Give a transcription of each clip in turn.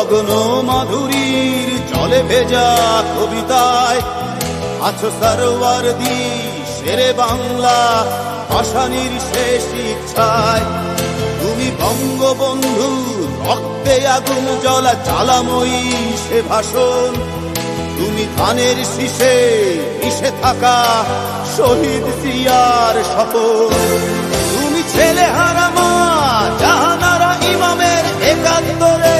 লগ্ন মাধুরীর জলে ভেজা কবিতায়, আছো সরোয়ার দি শেরে বাংলা ভাষানির শেষ ইচ্ছায়। তুমি বঙ্গবন্ধু, রক্তে আগুন জ্বলা জ্বালাময়ী সে ভাষণ। তুমি ধানের শীষে মিশে থাকা শহীদ সিয়ার শপথ। তুমি ছেলে হারা মা জাহানারা ইমামের একাত্তরের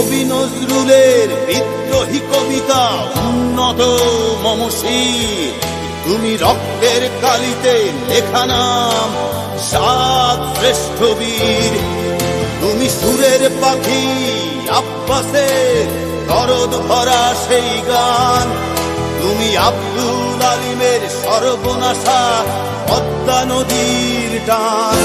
কবি নজরুলের বিদ্রোহী কবিতা, উন্নত মমসি। তুমি রক্তের কালিতে লেখা নাম, সাত শ্রেষ্ঠ বীর। তুমি সুরের পাখি, আব্বাসের দরদ ভরা সেই গান। তুমি আব্দুল আলিমের সর্বনাশা পদ্মা নদীর টান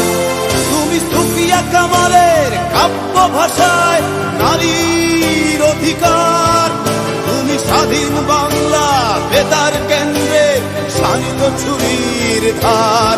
তুমি সুফিয়া কামালের কাব্য ভাষায় নারীর অধিকার। তুমি স্বাধীন বাংলা বেতার কেন্দ্রে শানিত ছুরির ধার।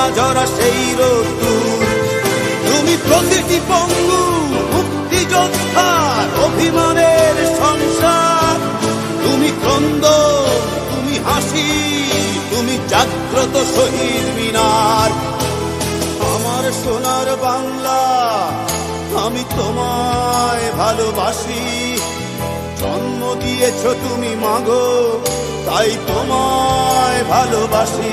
সোনা জরা সেই রোদ্দুর তুমি প্রতিটি পঙ্গু মুক্তিযোদ্ধার অভিমানের সংসার। তুমি ক্রন্দ, তুমি হাসি, তুমি জাগ্রত শহীদ মিনার। আমার সোনার বাংলা, আমি তোমায় ভালোবাসি। জন্ম দিয়েছ তুমি মাগো, তাই তোমায় ভালোবাসি।